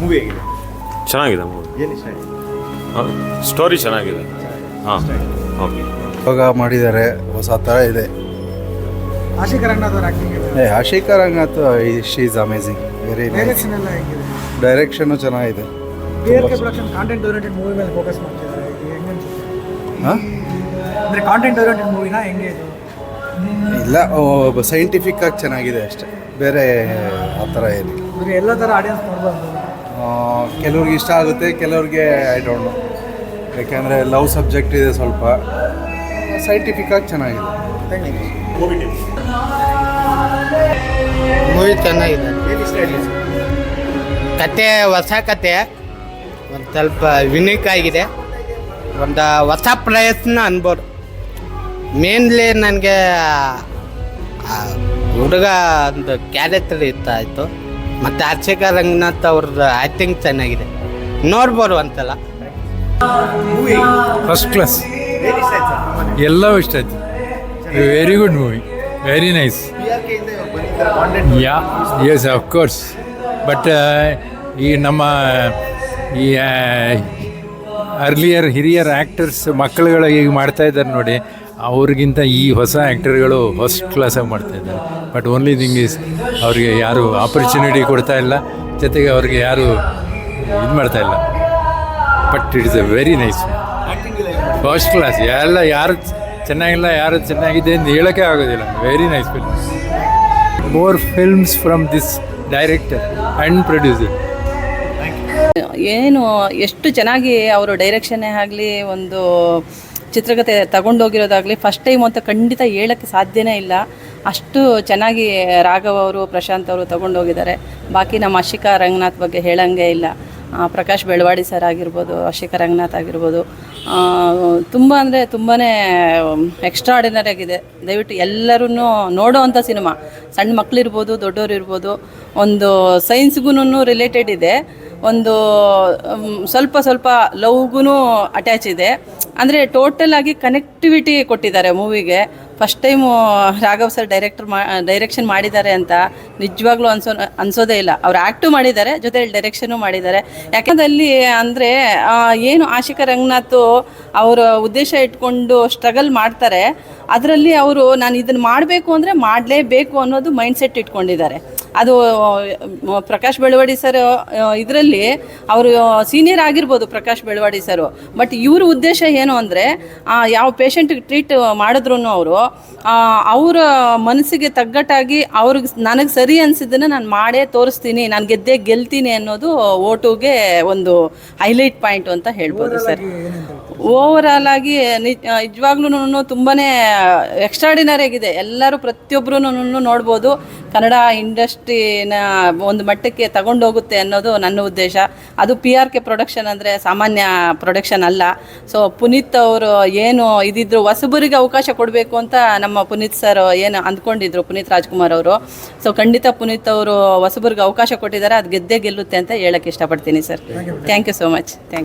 Movie ಆಗಿದೆ. ಚೆನ್ನಾಗಿದೆ movie ಏನು ಇಷ್ಟ ಆಯ್ತು? ಸ್ಟೋರಿ ಚೆನ್ನಾಗಿದೆ. ಹಾಂ. ಓಕೆ. ಇವಾಗ ಮಾಡಿದ್ದಾರೆ. ಹೊಸ ಥರ ಇದೆ. ಆಶಿಕ್ ರಂಗನಾಥ್ ಅವ್ರ ಆಕ್ಟಿಂಗ್ ಏ Ashika Ranganath she is amazing very nice direction ಎಲ್ಲ ಹೆಂಗಿದೆ? ಡೈರೆಕ್ಷನು ಚೆನ್ನಾಗಿದೆ. P R K production content oriented movie ಮೇಲೆ ಫೋಕಸ್ ಮಾಡ್ತಿದ್ದಾರೆ. ಇದು ಹೆಂಗೆ ಅನ್ಸುತ್ತೆ? ಹಾಂ? ಅಂದರೆ ಕಾಂಟೆಂಟ್ ಓರಿಯೆಂಟೆಡ್ ಮೂವಿನ ಹೆಂಗೆ ಇದು? ಇಲ್ಲ ಸೈಂಟಿಫಿಕ್ ಆಗಿ ಚೆನ್ನಾಗಿದೆ ಅಷ್ಟೇ. ಬೇರೆ ಆ ಥರ ಏನಿಲ್ಲ. ಅಂದರೆ ಎಲ್ಲ ಥರ ಆಡಿಯನ್ಸ್ ನೋಡ್ಬೋದು ಕೆಲವ್ರಿಗೆ ಇಷ್ಟ ಆಗುತ್ತೆ, ಕೆಲವ್ರಿಗೆ ಐ ಡೋಂಟ್ ನೋ ಯಾಕೆಂದರೆ ಲವ್ ಸಬ್ಜೆಕ್ಟ್ ಇದೆ ಸ್ವಲ್ಪ. ಸೈಂಟಿಫಿಕ್ ಆಗಿ ಚೆನ್ನಾಗಿದೆ. ಮೂವಿ ಚೆನ್ನಾಗಿದೆ. ಕತೆ, ಹೊಸ ಕತೆ. ಒಂದು ಸ್ವಲ್ಪ ಯುನೀಕ್ ಆಗಿದೆ. ಒಂದು ಹೊಸ ಪ್ರಯತ್ನ ಅನ್ಬೋದು. ಮೇನ್ಲಿ ನನಗೆ ಹುಡುಗ ಒಂದು ಕ್ಯಾರೆಕ್ಟರ್ ಇಷ್ಟ ಆಯಿತು. ಮತ್ತು ಅರ್ಚಕ ರಂಗನಾಥ್ ಅವ್ರದ್ದು ಆ್ಯಕ್ಟಿಂಗ್ ಚೆನ್ನಾಗಿದೆ. ನೋಡ್ಬೋದು ಅಂತಲ್ಲ. ಫಸ್ಟ್ ಕ್ಲಾಸ್ ಎಲ್ಲವೂ ಇಷ್ಟ ಆಯ್ತು. Very good movie very nice yeah yes of course but ಈ ನಮ್ಮ, ಈ ಅರ್ಲಿಯರ್ ಹಿರಿಯರ್ ಆ್ಯಕ್ಟರ್ಸ್ ಮಕ್ಕಳುಗಳು ಈಗ ಮಾಡ್ತಾ ಇದ್ದಾರೆ ನೋಡಿ. ಅವ್ರಿಗಿಂತ ಈ ಹೊಸ ಆ್ಯಕ್ಟರ್ಗಳು ಫಸ್ಟ್ ಕ್ಲಾಸಾಗಿ ಮಾಡ್ತಾಯಿದ್ದಾರೆ ಬಟ್ ಓನ್ಲಿ ಥಿಂಗ್ ಈಸ್ ಅವ್ರಿಗೆ ಯಾರು ಆಪರ್ಚುನಿಟಿ ಕೊಡ್ತಾ ಇಲ್ಲ. ಜೊತೆಗೆ ಅವ್ರಿಗೆ ಯಾರು ಇದು ಮಾಡ್ತಾ ಇಲ್ಲ. But it is a very nice first class ಎಲ್ಲ ಯಾರು ಚೆನ್ನಾಗಿಲ್ಲ, ಯಾರು ಚೆನ್ನಾಗಿದೆ ಅಂತ ಹೇಳೋಕ್ಕೆ ಆಗೋದಿಲ್ಲ. Very nice film more films from this director and producer ಏನು, ಎಷ್ಟು ಚೆನ್ನಾಗಿ ಅವರು ಡೈರೆಕ್ಷನ್ನೇ ಆಗಲಿ, ಒಂದು ಚಿತ್ರಕಥೆ ತಗೊಂಡೋಗಿರೋದಾಗಲಿ ಫಸ್ಟ್ ಟೈಮ್ ಅಂತ ಖಂಡಿತ ಹೇಳೋಕ್ಕೆ ಸಾಧ್ಯನೇ ಇಲ್ಲ. ಅಷ್ಟು ಚೆನ್ನಾಗಿ ರಾಘವ್ ಅವರು, ಪ್ರಶಾಂತ್ ಅವರು ತಗೊಂಡೋಗಿದ್ದಾರೆ. ಬಾಕಿ ನಮ್ಮ ಅಶಿಕಾ ರಂಗನಾಥ್ ಬಗ್ಗೆ ಹೇಳಂಗೆ ಇಲ್ಲ. ಪ್ರಕಾಶ್ ಬೆಳವಾಡಿ ಸರ್ ಆಗಿರ್ಬೋದು, ಅಶಿಕಾ ರಂಗನಾಥ್ ಆಗಿರ್ಬೋದು. ತುಂಬ ಅಂದರೆ ತುಂಬಾ ಎಕ್ಸ್ಟ್ರಾಡಿನರಿ ಆಗಿದೆ. ದಯವಿಟ್ಟು ಎಲ್ಲರೂ ನೋಡೋ ಅಂಥ ಸಿನಿಮಾ ಸಣ್ಣ ಮಕ್ಕಳಿರ್ಬೋದು ದೊಡ್ಡವರು ಇರ್ಬೋದು ಒಂದು ಸೈನ್ಸ್ಗೂ ರಿಲೇಟೆಡ್ ಇದೆ. ಒಂದು ಸ್ವಲ್ಪ ಸ್ವಲ್ಪ ಲವ್ಗೂ ಅಟ್ಯಾಚ್ ಇದೆ. ಅಂದರೆ ಟೋಟಲ್ ಆಗಿ ಕನೆಕ್ಟಿವಿಟಿ ಕೊಟ್ಟಿದ್ದಾರೆ ಮೂವಿಗೆ. First time Raghav sir director ಮಾ ಡೈರೆಕ್ಷನ್ ಮಾಡಿದ್ದಾರೆ ಅಂತ ನಿಜವಾಗ್ಲೂ ಅನ್ಸೋ, ಅನ್ಸೋದೇ ಇಲ್ಲ. ಅವ್ರು ಆ್ಯಕ್ಟು ಮಾಡಿದ್ದಾರೆ ಜೊತೆಯಲ್ಲಿ ಡೈರೆಕ್ಷನು ಮಾಡಿದ್ದಾರೆ. ಯಾಕಂದ್ರೆ ಅಲ್ಲಿ ಅಂದರೆ ಏನು ಆಶಿಕಾ ರಂಗನಾಥ್ ಅವರ ಉದ್ದೇಶ ಇಟ್ಕೊಂಡು ಸ್ಟ್ರಗಲ್ ಮಾಡ್ತಾರೆ. ಅದರಲ್ಲಿ ಅವರು, ನಾನು ಇದನ್ನು ಮಾಡಬೇಕು ಅಂದರೆ ಮಾಡಲೇಬೇಕು ಅನ್ನೋದು ಮೈಂಡ್ಸೆಟ್ ಇಟ್ಕೊಂಡಿದ್ದಾರೆ. ಅದು ಪ್ರಕಾಶ್ ಬೆಳವಾಡಿ ಸರ್ ಇದರಲ್ಲಿ ಅವರು ಸೀನಿಯರ್ ಆಗಿರ್ಬೋದು ಪ್ರಕಾಶ್ ಬೆಳವಾಡಿ ಸರು ಬಟ್ ಇವ್ರ ಉದ್ದೇಶ ಏನು ಅಂದರೆ ಯಾವ ಪೇಷಂಟ್ಗೆ ಟ್ರೀಟ್ ಮಾಡಿದ್ರು ಅವರು ಅವರ ಮನಸ್ಸಿಗೆ ತಗ್ಗಟ್ಟಾಗಿ ಅವ್ರಿಗೆ ನನಗೆ ಸರಿ ಅನಿಸಿದ್ದನ್ನು ನಾನು ಮಾಡೇ ತೋರಿಸ್ತೀನಿ ನಾನು ಗೆದ್ದೇ ಗೆಲ್ತೀನಿ ಅನ್ನೋದು ಓಟುಗೆ ಒಂದು ಹೈಲೈಟ್ ಪಾಯಿಂಟ್ ಅಂತ ಹೇಳ್ಬೋದು ಸರ್ ಓವರಾಲ್ ಆಗಿ ನಿಜವಾಗ್ಲೂ ತುಂಬಾ ಎಕ್ಸ್ಟ್ರಾಡಿನರಿ ಆಗಿದೆ. ಎಲ್ಲರೂ ಪ್ರತಿಯೊಬ್ಬರೂ ನೋಡ್ಬೋದು. ಕನ್ನಡ ಇಂಡಸ್ಟ್ರಿನ ಒಂದು ಮಟ್ಟಕ್ಕೆ ತಗೊಂಡೋಗುತ್ತೆ ಅನ್ನೋದು ನನ್ನ ಉದ್ದೇಶ. ಅದು ಪಿ ಆರ್ ಕೆ ಪ್ರೊಡಕ್ಷನ್ ಅಂದರೆ ಸಾಮಾನ್ಯ ಪ್ರೊಡಕ್ಷನ್ ಅಲ್ಲ. ಸೊ ಪುನೀತ್ ಅವರು ಏನು ಇದಿದ್ರು ಹೊಸಬರಿಗೆ ಅವಕಾಶ ಕೊಡಬೇಕು ಅಂತ ನಮ್ಮ ಪುನೀತ್ ಸರ್ ಏನು ಅಂದ್ಕೊಂಡಿದ್ರು ಪುನೀತ್ ರಾಜ್ಕುಮಾರ್ ಅವರು. ಸೊ ಖಂಡಿತ ಪುನೀತ್ ಅವರು ಹೊಸಬರಿಗೆ ಅವಕಾಶ ಕೊಟ್ಟಿದ್ದಾರೆ ಅದು ಗೆದ್ದೇ ಗೆಲ್ಲುತ್ತೆ ಅಂತ ಹೇಳಕ್ಕೆ ಇಷ್ಟಪಡ್ತೀನಿ sir thank you so much thank